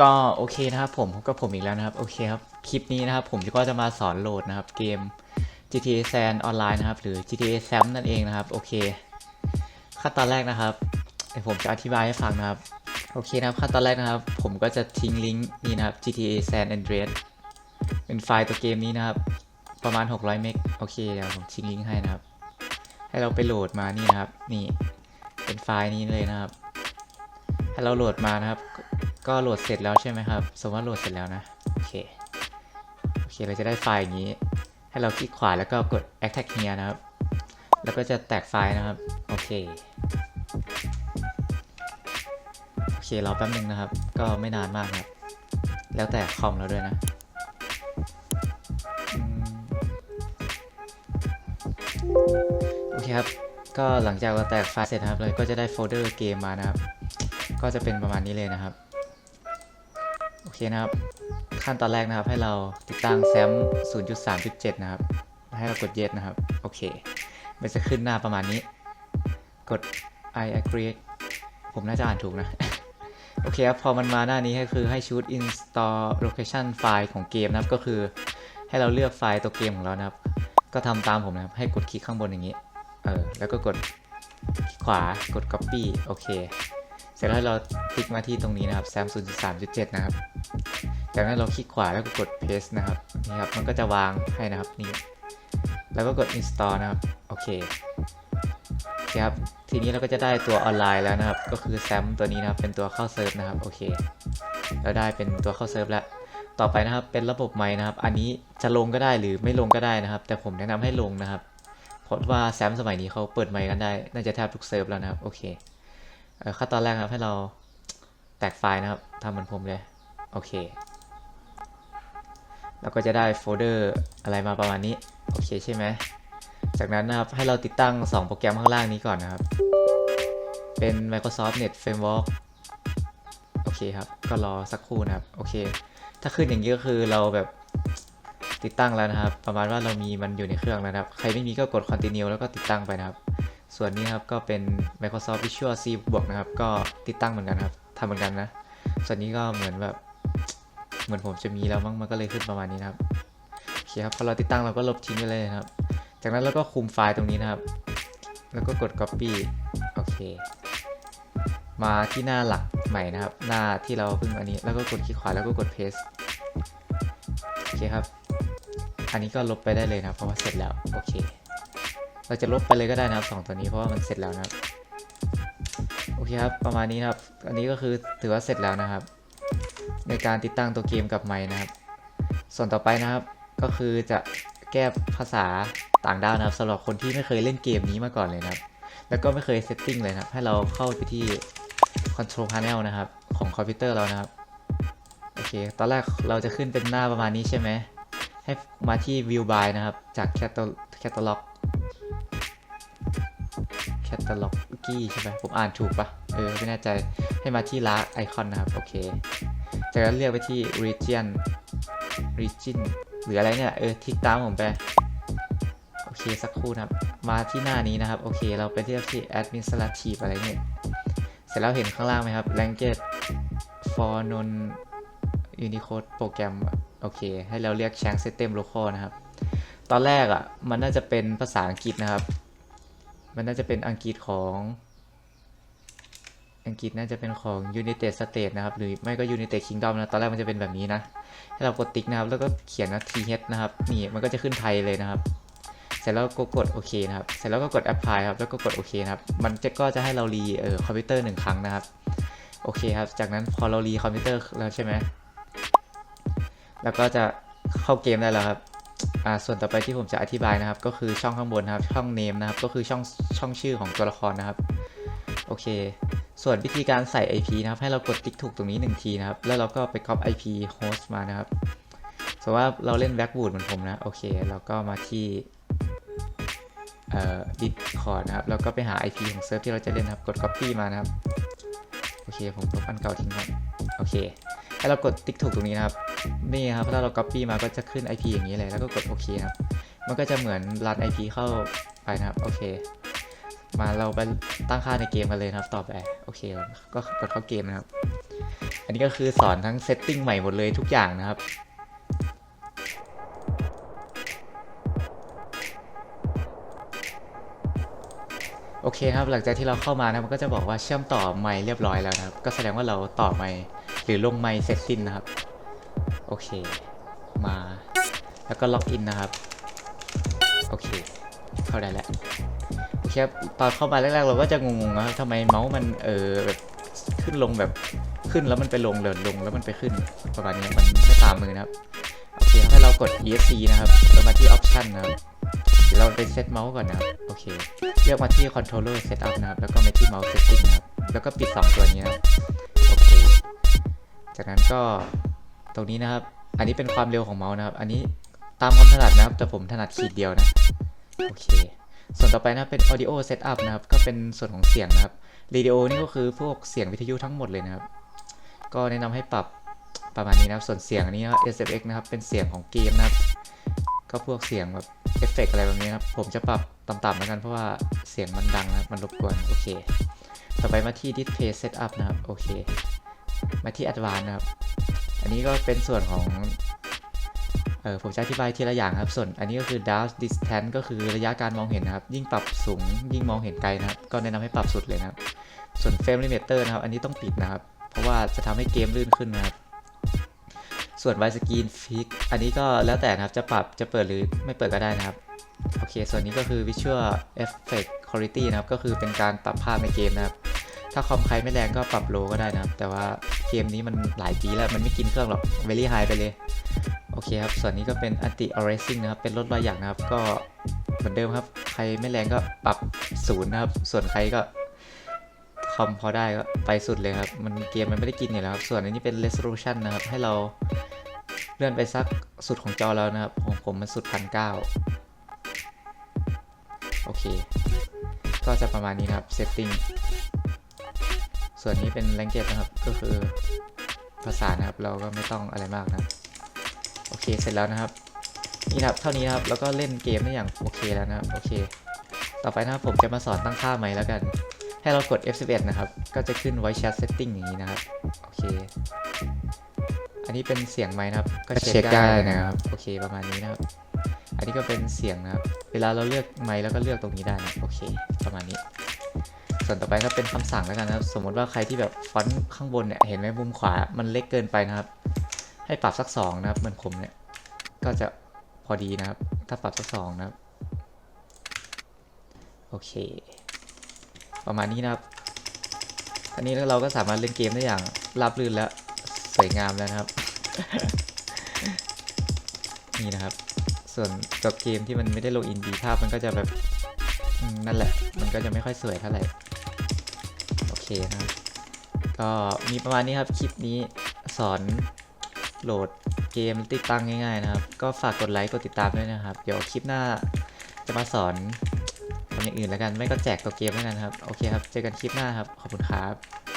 ก็โอเคนะครับผมพบกับผมอีกแล้วนะครับโอเคครับคลิปนี้นะครับผมก็จะมาสอนโหลดนะครับเกม GTA San ออนไลน์นะครับหรือ GTA Sam นั่นเองนะครับโอเคขั้นตอนแรกนะครับเดี๋ยวผมจะอธิบายให้ฟังนะครับโอเคนะครับขั้นตอนแรกนะครับ ผมก็จะทิ้งลิงก์นี่นะครับ GTA San Andreas เป็นไฟล์ตัวเกมนี้นะครับ ประมาณ 600 เมกโอเคเดี๋ยวผมทิ้งลิงก์ให้นะครับ ให้เราไปโหลดมานี่นะครับนี่เป็นไฟล์นี้เลยนะครับให้เราโหลดมานะครับ ก็โหลดเสร็จแล้วใช่ไหมครับ สมมติว่าโหลดเสร็จแล้วนะ โอเค โอเค เราจะได้ไฟล์อย่างนี้ ให้เราคลิกขวาแล้วก็กด extract here นะครับ แล้วก็จะแตกไฟล์นะครับ โอเค โอเค รอแป๊บนึงนะครับ ก็ไม่นานมากนะครับ แล้วแต่คอมเราด้วยนะโอเคครับ ก็หลังจากเราแตกไฟล์เสร็จนะครับเราก็จะได้โฟลเดอร์เกมมานะครับ ก็จะเป็นประมาณนี้เลยนะครับ เคนะครับ ขั้นตอนแรกนะครับให้เราติดตั้งแซม 0.3.7 นะครับ ให้เรากด yes นะครับ โอเค มันจะขึ้นหน้าประมาณนี้ กด I agree ผมน่าจะอ่านถูกนะ โอเคครับ พอมันมาหน้านี้ก็คือให้ choose install location file ของเกมนะครับ ก็คือให้เราเลือกไฟล์ตัวเกมของเรานะครับ ก็ทำตามผมนะครับ ให้กดคลิกข้างบนอย่างนี้ เออ แล้วก็กดขวากด copy โอเค เสร็จแล้วเราคลิกมาที่ตรงนี้นะครับ sam 0.3.7 นะครับ จากนั้นเราคลิกขวาแล้วก็กด paste นะครับ นี่ครับ มันก็จะวางให้นะครับนี่ แล้วก็กด install นะครับ โอเคครับ ทีนี้เราก็จะได้ตัวออนไลน์แล้วนะครับ ก็คือ sam ตัวนี้นะครับ เป็นตัวเข้าเซิร์ฟนะครับ โอเค เราได้เป็นตัวเข้าเซิร์ฟแล้ว ต่อไปนะครับ เป็นระบบไมค์นะครับ อันนี้จะลงก็ได้หรือไม่ลงก็ได้นะครับ แต่ผมแนะนำให้ลงนะครับ เพราะว่าแซมสมัยนี้เขาเปิดไมค์กันได้ น่าจะแทบทุกเซิร์ฟแล้วนะครับ โอเค ขั้นตอนแรกครับให้เราแตกไฟล์นะครับทำเหมือนผมเลย โอเคเราก็จะได้โฟลเดอร์อะไรมาประมาณนี้ โอเคใช่ไหม จากนั้นนะครับให้เราติดตั้ง 2 โปรแกรมข้างล่างนี้ก่อนนะครับ เป็น Microsoft Net Framework โอเคครับ ก็รอสักครู่นะครับ โอเค ถ้าขึ้นอย่างนี้ก็คือเราแบบติดตั้งแล้วนะครับ ประมาณว่าเรามีมันอยู่ในเครื่องแล้วนะครับ ใครไม่มีก็กด continue แล้วก็ติดตั้งไปนะครับ ส่วนนี้ครับก็เป็น Microsoft Visual C บวกนะครับ ก็ติดตั้งเหมือนกันครับทำเหมือนกันนะ ส่วนนี้ก็เหมือนแบบ เหมือนผมจะมีแล้วมั้งมันก็เลยขึ้นประมาณนี้นะครับโอเคครับพอเราติดตั้งเราก็ลบทิ้งไปเลยนะครับ จากนั้นเราก็คุมไฟล์ตรงนี้นะครับ แล้วก็กด copy โอเค มาที่หน้าหลักใหม่นะครับ หน้าที่เราเพิ่งอันนี้ แล้วก็กดคลิกขวาแล้วก็กด paste โอเคครับ อันนี้ก็ลบไปได้เลยนะครับเพราะว่าเสร็จแล้ว โอเค เราจะลบไปเลยก็ได้นะครับสองตัวนี้เพราะว่ามันเสร็จแล้วนะครับโอเคครับประมาณนี้นะครับ อันนี้ก็คือถือว่าเสร็จแล้วนะครับ ในการติดตั้งตัวเกมกับไมค์นะครับ ส่วนต่อไปนะครับก็คือจะแก้ภาษาต่างด้าวนะครับสำหรับคนที่ไม่เคยเล่นเกมนี้มาก่อนเลยนะครับ แล้วก็ไม่เคยเซตติ้งเลยนะครับให้เราเข้าไปที่ Control Panel นะครับของคอมพิวเตอร์เรานะครับโอเค ตอนแรกเราจะขึ้นเป็นหน้าประมาณนี้ใช่ไหมให้มาที่ View by นะครับ จาก Catalog Catalog กี้ใช่ไหมผมอ่านถูกปะเออไม่แน่ใจให้มาที่ลาไอคอนนะครับ โอเค จากนั้นเลือกไปที่ region region หรืออะไรเนี่ย เออทิกตามผมไป โอเค สักครู่นะครับ มาที่หน้านี้นะครับ โอเค เราไปเลือกที่ administrative อะไรเนี่ย เสร็จแล้วเห็นข้างล่างไหมครับ language for non unicode program โอเค ให้เราเรียก change system local นะครับ ตอนแรกอะ มันน่าจะเป็นภาษาอังกฤษนะครับ มันน่าจะเป็นอังกฤษของ อังกฤษน่าจะเป็นของ United States นะครับ หรือไม่ก็ United Kingdom นะ ตอนแรกมันจะเป็นแบบนี้นะ ให้เรากดติ๊กนะครับ แล้วก็เขียนว่า th นะครับ นี่ มันก็จะขึ้นไทยเลยนะครับ เสร็จแล้วก็กดโอเคนะครับ เสร็จแล้วก็กด apply ครับ แล้วก็กดโอเคนะครับ มันจะก็จะให้เรารีเอ่อคอมพิวเตอร์หนึ่งครั้งนะครับ โอเคครับ จากนั้นพอเรารีคอมพิวเตอร์แล้วใช่ไหมแล้วก็จะเข้าเกมได้แล้วครับ อ่าส่วนต่อไปที่ผมจะอธิบายนะครับ ก็คือช่องข้างบนนะครับ ช่อง name นะครับ ก็คือช่องช่องชื่อของตัวละครนะครับ โอเค ส่วนวิธีการใส่ IP นะครับ ให้เรากดติ๊กถูกตรงนี้ 1 ทีนะครับ แล้วเราก็ไป copy IP host มานะครับ สมมติว่าเราเล่น Backwood เหมือนผมนะ โอเค เราก็มาที่เอ่อ Discord นะครับ แล้วก็ไปหา IP ของเซิร์ฟที่เราจะเล่นนะครับ กด copy มานะครับ โอเค ผมลบอันเก่าทิ้งก่อนโอเค ให้เรากดติ๊กถูกตรงนี้นะครับ นี่ครับถ้าเรา copy มาก็จะขึ้น IP อย่างนี้เลย แล้วก็กดโอเคครับ มันก็จะเหมือนรัน IP เข้าไปนะครับ โอเค มาเราไปตั้งค่าในเกมกันเลยนะครับต่อไป โอเคก็กดเข้าเกมนะครับ อันนี้ก็คือสอนทั้งเซตติ้งใหม่หมดเลยทุกอย่างนะครับโอเคครับ หลังจากที่เราเข้ามานะมันก็จะบอกว่าเชื่อมต่อไมค์เรียบร้อยแล้วนะครับ ก็แสดงว่าเราต่อไมค์ หรือลงไมค์เสร็จสิ้นนะครับ โอเค มา แล้วก็ล็อกอินนะครับ โอเค เข้าได้แล้ว โอเคครับ ตอนเข้ามาแรกๆ เราก็จะงงๆนะครับทำไมเมาส์มันเออแบบขึ้นลงแบบขึ้นแล้วมันไปลงเดินลงแล้วมันไปขึ้นประมาณนี้มันไม่ตามมือนะครับ โอเคให้เรากด ESC นะครับแล้วมาที่ Option นะครับเดี๋ยวเราไปเซตเมาส์ก่อนนะครับ โอเค เลือกมาที่ Controller Setup นะครับ แล้วก็มาที่ Mouse Setting นะครับ แล้วก็ปิด 2 ตัวนี้นะครับ จากนั้นก็ตรงนี้นะครับ อันนี้เป็นความเร็วของเมาส์นะครับ อันนี้ตามความถนัดนะครับ แต่ผมถนัดขีดเดียวนะ โอเค ส่วนต่อไปนะเป็น audio setup นะครับ ก็เป็นส่วนของเสียงนะครับ radio นี่ก็คือพวกเสียงวิทยุทั้งหมดเลยนะครับ ก็แนะนำให้ปรับประมาณนี้นะครับ ส่วนเสียงอันนี้นะ SFX นะครับ เป็นเสียงของเกมนะครับ ก็พวกเสียงแบบเอฟเฟกอะไรแบบนี้นะครับ ผมจะปรับต่ำๆแล้วกันเพราะว่าเสียงมันดังนะ มันรบกวน โอเค ต่อไปมาที่ display setup นะครับ โอเค มาที่ advanced นะครับ อันนี้ก็เป็นส่วนของเออผมจะอธิบายทีละอย่างครับ ส่วนอันนี้ก็คือ dark distance ก็คือระยะการมองเห็นนะครับ ยิ่งปรับสูงยิ่งมองเห็นไกลนะครับ ก็แนะนำให้ปรับสุดเลยนะครับ ส่วน frame limiter นะครับ อันนี้ต้องปิดนะครับ เพราะว่าจะทำให้เกมลื่นขึ้นนะครับ ส่วน wide screen fix อันนี้ก็แล้วแต่นะครับ จะปรับจะเปิดหรือไม่เปิดก็ได้นะครับ โอเค ส่วนนี้ก็คือ visual effect quality นะครับ ก็คือเป็นการปรับภาพในเกมนะครับ ถ้าคอมใครไม่แรงก็ปรับโลก็ได้นะครับ แต่ว่า เกมนี้มันหลายปีแล้วมันไม่กินเครื่องหรอก very high ไปเลย โอเคครับ ส่วนนี้ก็เป็น anti aliasing นะครับ เป็นลดรอยหยักนะครับ ก็เหมือนเดิมครับ ใครไม่แรงก็ปรับศูนย์นะครับ ส่วนใครก็คอมพอได้ก็ไปสุดเลยครับ มันเกมมันไม่ได้กินอยู่แล้วครับ ส่วนอันนี้เป็น resolution นะครับ ให้เราเลื่อนไปสักสุดของจอแล้วนะครับ ของผมมันสุดพันเก้าโอเค ก็จะประมาณนี้ครับ setting ส่วนนี้เป็น language นะครับ ก็คือภาษานะครับ เราก็ไม่ต้องอะไรมากนะครับโอเค เสร็จแล้วนะครับ นี่นะครับ เท่านี้นะครับ แล้วก็เล่นเกมได้อย่างโอเคแล้วนะครับ โอเค ต่อไปนะครับผมจะมาสอนตั้งค่าไมค์แล้วกัน ให้เรากด F11 นะครับ ก็จะขึ้น voice chat setting อย่างนี้นะครับ โอเค อันนี้เป็นเสียงไมค์นะครับ ก็เช็คได้นะครับ โอเค ประมาณนี้นะครับ อันนี้ก็เป็นเสียงนะครับ เวลาเราเลือกไมค์แล้วก็เลือกตรงนี้ได้นะ โอเค ประมาณนี้ ส่วนต่อไปก็เป็นคำสั่งแล้วกันนะครับ สมมติว่าใครที่แบบฟอนต์ข้างบนเนี่ยเห็นไหมมุมขวามันเล็กเกินไปนะครับ ให้ปรับสักสองนะครับมือนผมเนี่ยก็จะพอดีนะครับ ถ้าปรับสักสองนะครับโอเค ประมาณนี้นะครับอันนี้เราก็สามารถเล่นเกมได้อย่างราบรื่นและสวยงามแล้วนะครับนี่นะครับ ส่วนกับเกมที่มันไม่ได้ลงอินดีภาพมันก็จะแบบนั่นแหละ มันก็จะไม่ค่อยสวยเท่าไหร่ เคนะก็มีประมาณนี้ครับ คลิปนี้สอนโหลดเกมติดตั้งง่ายๆนะครับ ก็ฝากกดไลค์กดติดตามด้วยนะครับ เดี๋ยวคลิปหน้าจะมาสอนคนอย่างอื่นแล้วกัน ไม่ก็แจกตัวเกมแล้วกันครับ โอเคครับ เจอกันคลิปหน้าครับ ขอบคุณครับ